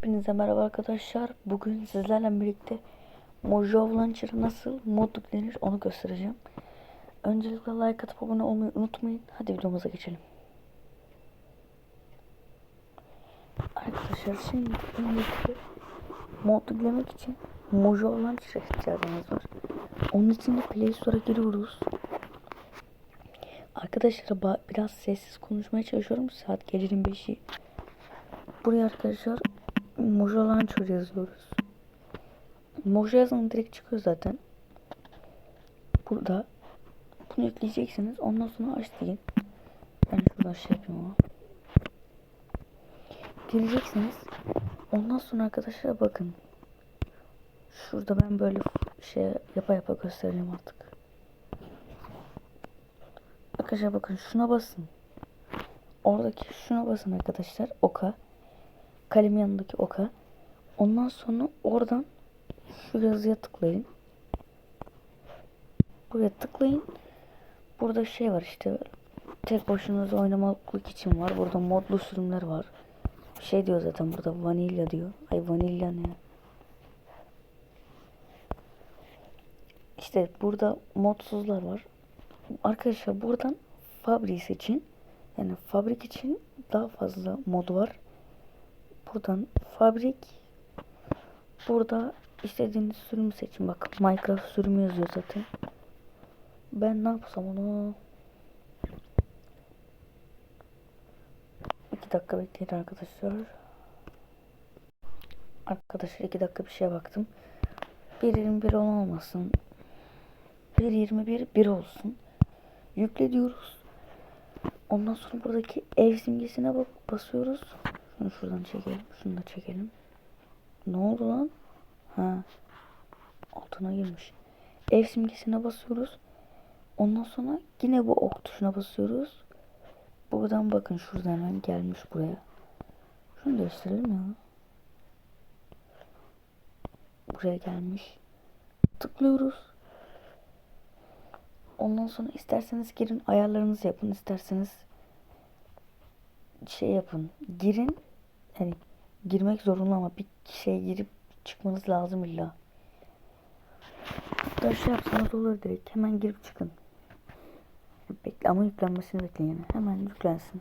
Hepinize merhaba arkadaşlar. Bugün sizlerle birlikte Mojo Launcher'a nasıl mod yüklenir onu göstereceğim. Öncelikle like atıp abone olmayı unutmayın. Hadi videomuza geçelim. Arkadaşlar şimdi öncelikle mod için Mojo Launcher'a ihtiyacımız var. Onun için de Play Store'a giriyoruz. Arkadaşlar biraz sessiz konuşmaya çalışıyorum. Saat gecenin 5'i. Buraya arkadaşlar Launcher yazıyoruz. Mojo yazın direkt çıkıyor zaten. Burada bunu yükleyeceksiniz. Ondan sonra aç deyin. Ben şuradan şey yapayım ama. Gireceksiniz. Ondan sonra arkadaşlar bakın. Şurada ben böyle şey yapa yapa göstereceğim artık. Arkadaşlar bakın şuna basın. Oradaki şuna basın arkadaşlar. Oka. Kalem yanındaki oka. Ondan sonra oradan şu yazıya tıklayın. Buraya tıklayın. Burada şey var işte. Tek başınıza oynamaklık için var. Burada modlu sürümler var. Şey diyor zaten burada vanilya diyor. Ay vanilya ne? İşte burada modsuzlar var. Arkadaşlar buradan Fabri seçin. Yani fabrik için daha fazla mod var. Buradan fabrik burada istediğiniz sürümü seçin. Bak Minecraft sürümü yazıyor zaten. Ben ne yapsam onu? İki dakika bekleyin arkadaşlar. Arkadaşlar iki dakika bir şeye baktım. 1.21 olmasın. 1.21 1 olsun. Yükle diyoruz. Ondan sonra buradaki ev simgesine bak basıyoruz. Şunu şuradan çekelim. Şunu da çekelim. Ne oldu lan? Ha. Altına girmiş. Ev simgesine basıyoruz. Ondan sonra yine bu ok tuşuna basıyoruz. Buradan bakın şurada hemen gelmiş buraya. Şunu gösterelim ya. Buraya gelmiş. Tıklıyoruz. Ondan sonra isterseniz girin ayarlarınızı yapın. isterseniz şey yapın. Girin. Yani girmek zorunlu ama bir şey girip çıkmanız lazım illa. Hatta şey yapsanız olur direkt. Hemen girip çıkın. Bekle ama yüklenmesini bekleyin. Hemen yüklensin.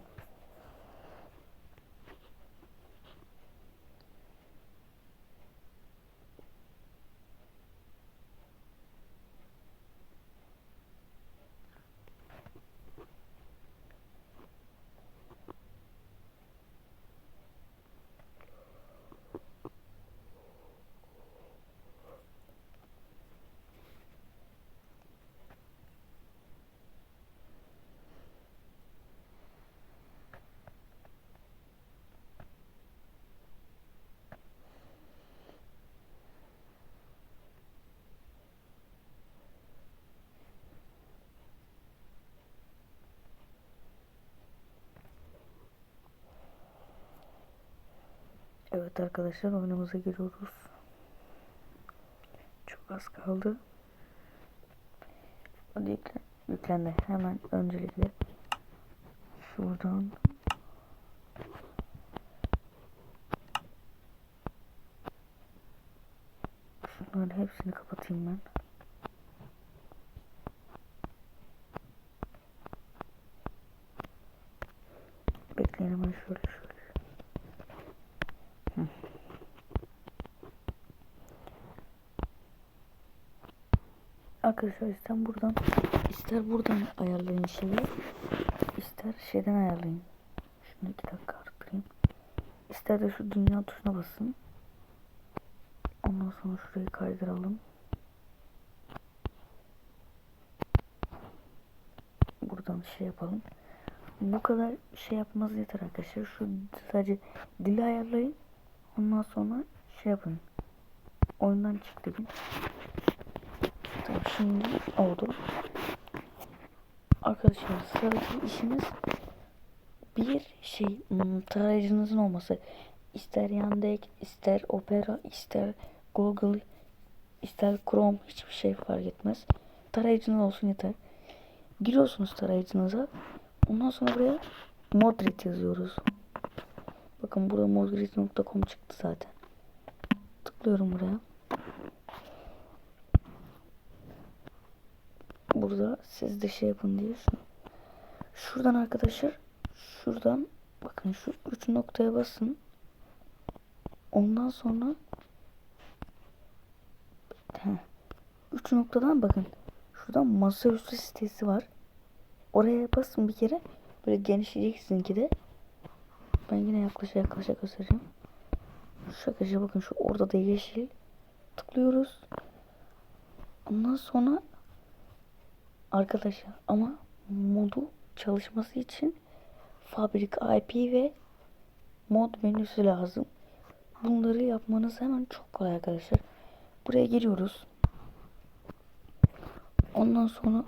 Evet arkadaşlar oyunumuza giriyoruz. Çok az kaldı. Hadi yüklen, yüklendi. Hemen öncelikle şuradan şunların hepsini kapatayım ben. Bekleyin hemen şöyle şöyle. Hı. Arkadaşlar ister buradan ister buradan ayarlayın şeyi ister şeyden ayarlayın. Şunu iki dakika arttırayım. İster de şu dünya tuşuna basın. Ondan sonra şurayı kaydıralım. Buradan şey yapalım. Bu kadar şey yapmanız yeter arkadaşlar. Şu sadece dili ayarlayın. Ondan sonra şey yapın. Oyundan çık dedim. Tamam şimdi oldu. Arkadaşlar sıradaki işimiz bir şey hmm, tarayıcınızın olması. İster Yandex, ister Opera, ister Google, ister Chrome hiçbir şey fark etmez. Tarayıcınız olsun yeter. Giriyorsunuz tarayıcınıza. Ondan sonra buraya Modrit yazıyoruz. Bakın burada modgrid.com çıktı zaten. Tıklıyorum buraya. Burada siz de şey yapın diye. Şuradan arkadaşlar şuradan bakın şu üç noktaya basın. Ondan sonra Heh. üç noktadan bakın. Şuradan masaüstü sitesi var. Oraya basın bir kere. Böyle genişleyecek sizinki de. Ben yine yaklaşa yaklaşa göstereceğim. Arkadaşlar bakın şu orada da yeşil. Tıklıyoruz. Ondan sonra arkadaşlar ama modu çalışması için fabrik IP ve mod menüsü lazım. Bunları yapmanız hemen çok kolay arkadaşlar. Buraya giriyoruz. Ondan sonra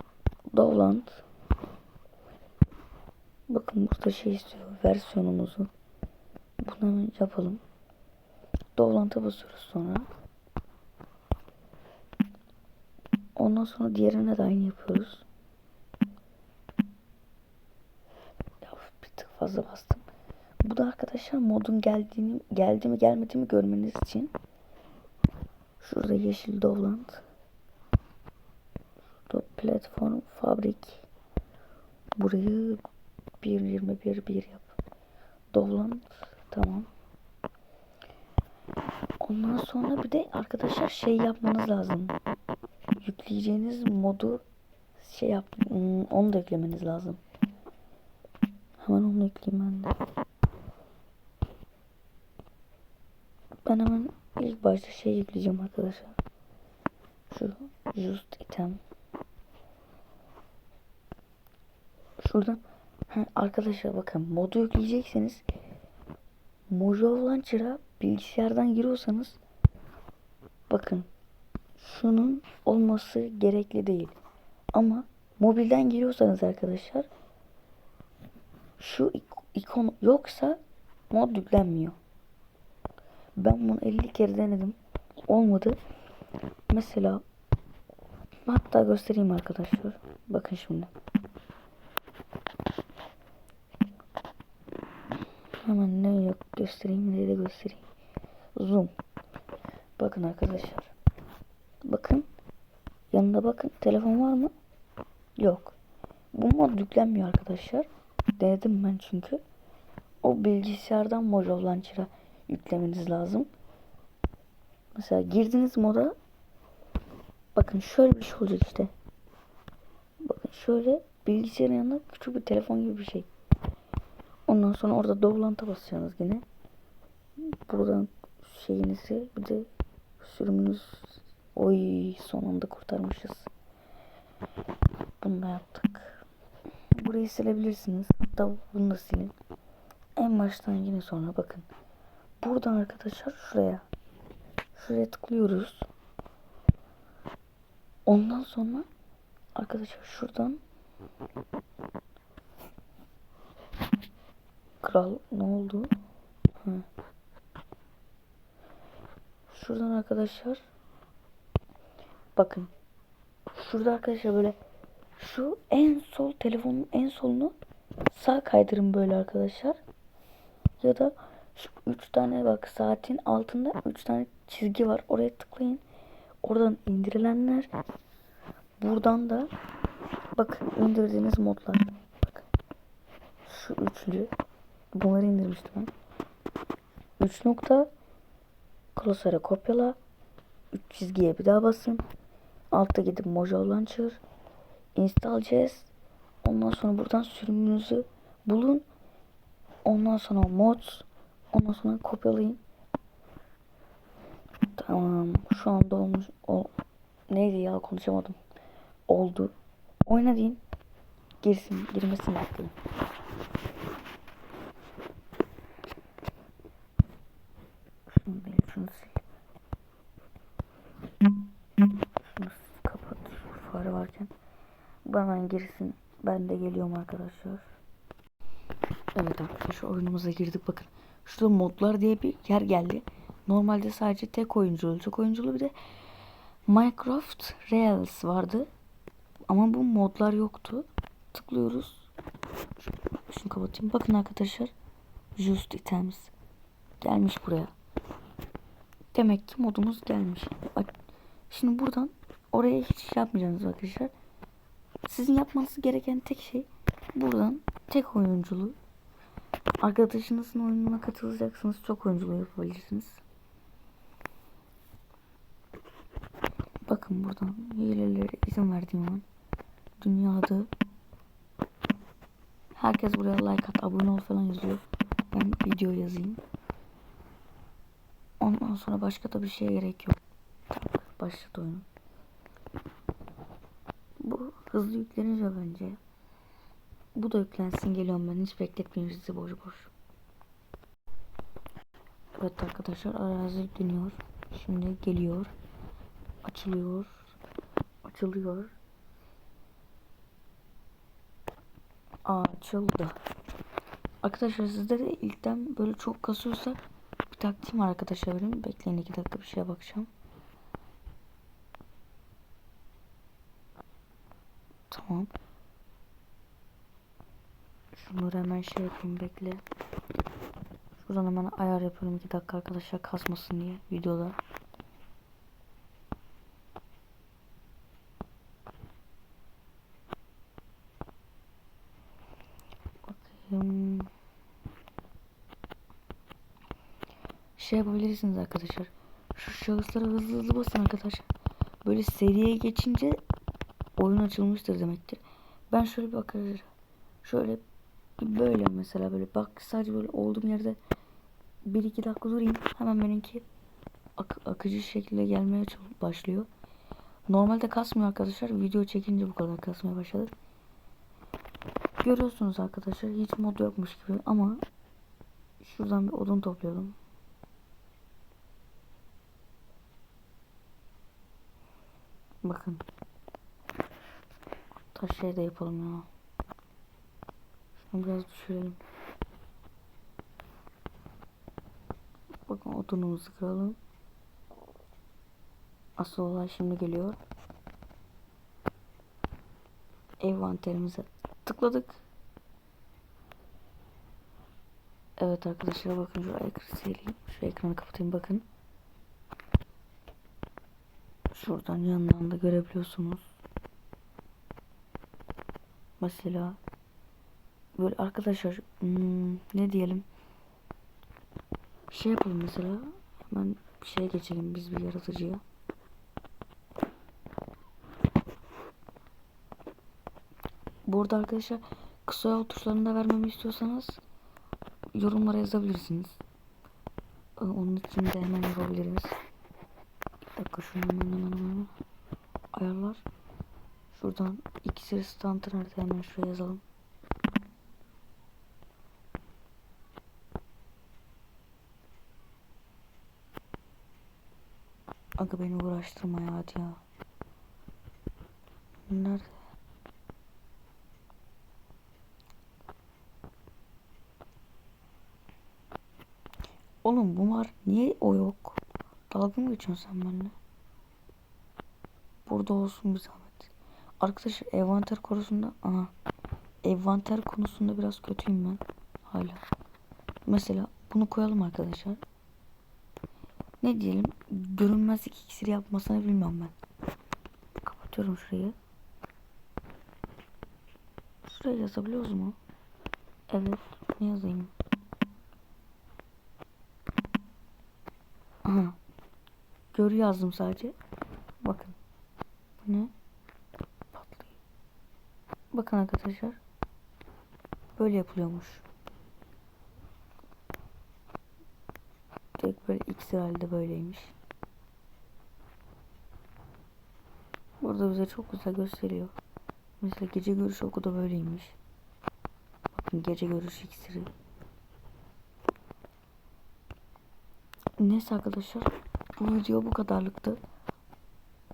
Dovland Bakın burada şey istiyor versiyonumuzu. Bunu hemen yapalım. Dovland'a basıyoruz sonra. Ondan sonra diğerine de aynı yapıyoruz. Ya bir tık fazla bastım. Bu da arkadaşlar modun geldiğini geldi mi gelmedi mi görmeniz için. Şurada yeşil Dovland. Şurada platform fabrik. Burayı 1.21 1 yap. Dovland tamam. Ondan sonra bir de arkadaşlar şey yapmanız lazım. Yükleyeceğiniz modu şey yap hmm, onu da eklemeniz lazım. Hemen onu ekleyeyim ben de. Ben hemen ilk başta şey yükleyeceğim arkadaşlar. Şu just item. Şuradan ha, arkadaşlar bakın modu yükleyecekseniz Mojave Launcher'a bilgisayardan giriyorsanız bakın şunun olması gerekli değil. Ama mobilden giriyorsanız arkadaşlar şu ikon yoksa mod yüklenmiyor. Ben bunu 50 kere denedim. Olmadı. Mesela hatta göstereyim arkadaşlar. Bakın şimdi. Hemen ne yok göstereyim ne de göstereyim. Zoom. Bakın arkadaşlar. Bakın. Yanında bakın. Telefon var mı? Yok. Bu mod yüklenmiyor arkadaşlar. Denedim ben çünkü. O bilgisayardan Mojave Launcher'a yüklemeniz lazım. Mesela girdiniz moda. Bakın şöyle bir şey olacak işte. Bakın şöyle bilgisayarın yanında küçük bir telefon gibi bir şey. Ondan sonra orada doğulanta basıyorsunuz yine. Buradan şeyinizi bir de sürümünüz oy sonunda kurtarmışız. Bunu da yaptık. Burayı silebilirsiniz. Hatta bunu da silin. En baştan yine sonra bakın. Buradan arkadaşlar şuraya. Şuraya tıklıyoruz. Ondan sonra arkadaşlar şuradan Kral ne oldu? Ha. Şuradan arkadaşlar bakın şurada arkadaşlar böyle şu en sol telefonun en solunu sağ kaydırın böyle arkadaşlar. Ya da şu üç tane bak saatin altında üç tane çizgi var. Oraya tıklayın. Oradan indirilenler. Buradan da bakın indirdiğiniz modlar. Bakın. Şu üçlü. Bunları indirmiştim ben. 3 nokta. Klasöre kopyala. 3 çizgiye bir daha basın. Altta gidip Mojave Launcher. Install. Ondan sonra buradan sürümünüzü bulun. Ondan sonra mods. Ondan sonra kopyalayın. Tamam. Şu anda olmuş. O, neydi ya konuşamadım. Oldu. Oyna deyin. Girsin. Girmesini bekleyin. Şunu değil. Şunu sil. Şunu kapat. Şu fare varken. Hemen girsin. Ben de geliyorum arkadaşlar. Evet arkadaşlar oyunumuza girdik bakın. Şurada modlar diye bir yer geldi. Normalde sadece tek oyunculu, çok oyunculu bir de Minecraft Reels vardı. Ama bu modlar yoktu. Tıklıyoruz. Şunu kapatayım. Bakın arkadaşlar. Just items. gelmiş buraya. Demek ki modumuz gelmiş. Bak, Şimdi buradan oraya hiç şey yapmayacaksınız arkadaşlar. Sizin yapmanız gereken tek şey buradan tek oyunculu arkadaşınızın oyununa katılacaksınız. Çok oyunculuğu yapabilirsiniz. Bakın buradan hilelere izin verdiğim an dünyada herkes buraya like at, abone ol falan yazıyor. Ben video yazayım. Ondan sonra başka da bir şeye gerek yok. Başladı oyun. Hızlı yüklenince bence. Bu da yüklensin geliyorum ben. Hiç bekletmeyeyim sizi boş boş. Evet arkadaşlar arazi yükleniyor. Şimdi geliyor. Açılıyor. Açılıyor. Açıldı. Arkadaşlar sizde de ilkten böyle çok kasıyorsa bir taktiğim var arkadaşlar benim. Bekleyin iki dakika bir şeye bakacağım. Tamam. Şunları hemen şey yapayım bekle. Şuradan hemen ayar yapıyorum iki dakika arkadaşlar kasmasın diye videoda. Şey yapabilirsiniz arkadaşlar. Şu şahıslara hızlı hızlı basın arkadaşlar. Böyle seriye geçince oyun açılmıştır demektir. Ben şöyle bir arkadaşlar. Şöyle böyle mesela böyle bak sadece böyle olduğum yerde 1-2 dakika durayım. Hemen benimki ak akıcı şekilde gelmeye başlıyor. Normalde kasmıyor arkadaşlar. Video çekince bu kadar kasmaya başladı. Görüyorsunuz arkadaşlar hiç mod yokmuş gibi ama şuradan bir odun toplayalım. Bakın. Taş şey de yapalım ya. Şunu biraz düşürelim. Bakın odunumuzu kıralım. Asıl olay şimdi geliyor. Envanterimize tıkladık. Evet arkadaşlar bakın şu ekranı sileyim. Şu ekranı kapatayım bakın. Şuradan yandan da görebiliyorsunuz. Mesela böyle arkadaşlar hmm, ne diyelim şey yapalım mesela hemen bir şeye geçelim biz bir yaratıcıya. Burada arkadaşlar kısa yol tuşlarını da vermemi istiyorsanız yorumlara yazabilirsiniz. Ee, Onun için de hemen yapabiliriz. Bir dakika şunu ayarlar. Şuradan iksir stantı nerede hemen şuraya yazalım. Aga beni uğraştırma ya hadi ya. Nerede? Oğlum bu var. Niye o yok? Dalga mı geçiyorsun sen benimle? Burada olsun bir zahmet. Arkadaşlar envanter konusunda aha. Envanter konusunda biraz kötüyüm ben. Hala. Mesela bunu koyalım arkadaşlar. Ne diyelim? Görünmezlik iksiri yapmasını bilmem ben. Kapatıyorum şurayı. Şuraya yazabiliyoruz mu? Evet. Ne yazayım? Aha. Gör yazdım sadece. Bakın. Bu ne? Bakın arkadaşlar. Böyle yapılıyormuş. Direkt böyle iksir halde böyleymiş. Burada bize çok güzel gösteriyor. Mesela gece görüş oku da böyleymiş. Bakın gece görüş iksiri. Neyse arkadaşlar. Bu video bu kadarlıktı.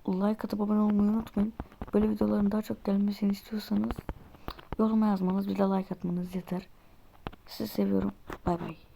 Like atıp abone olmayı unutmayın. Böyle videoların daha çok gelmesini istiyorsanız yoruma yazmanız bir de like atmanız yeter. Sizi seviyorum. Bay bay.